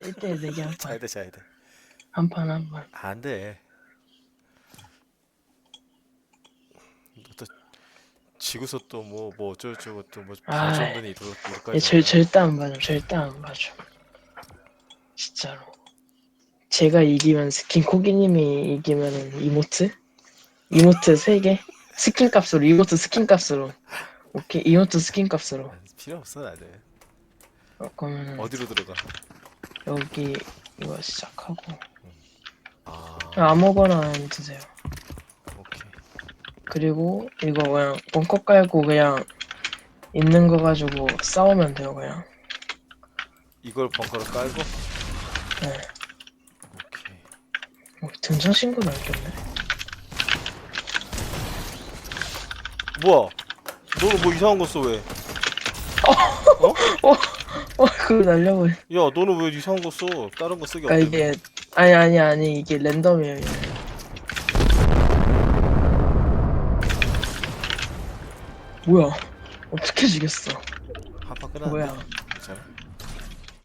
1대1 내기 한 자야 판. 돼 자야 돼. 한 판, 한 판. 안 돼. 또 지구서 또 뭐 뭐 어쩌고저쩌고 또뭐 아이. 발전문이 이루 이루까지. 예, 절, 절대 안 봐줘. 절대 안 봐줘. 진짜로. 제가 이기면 스킨, 코기님이 이기면 이모트? 이모트 3개? 스킨 값으로, 이모트 스킨 값으로. 오케이, 이모트 스킨 값으로. 필요 없어 나는. 어, 그러면 어디로 들어가? 여기 이거 시작하고. 아 아무거나 드세요. 오케이. 그리고 이거 그냥 벙커 깔고 그냥 있는 거 가지고 싸우면 돼요, 그냥. 이걸 벙커로 깔고. 네. 오케이. 어, 등장 신고 날겠네. 뭐야? 너는 뭐 이상한 거 써 왜? 어, 그거 날려버려. 야 너는 왜 이상한 거 써? 다른 거 쓰기 아 없대. 이게 아니 아니 아니 이게 랜덤이에요. 이게. 뭐야? 어떻게 죽였어? 한판 끝났는데. 뭐야? 괜찮아?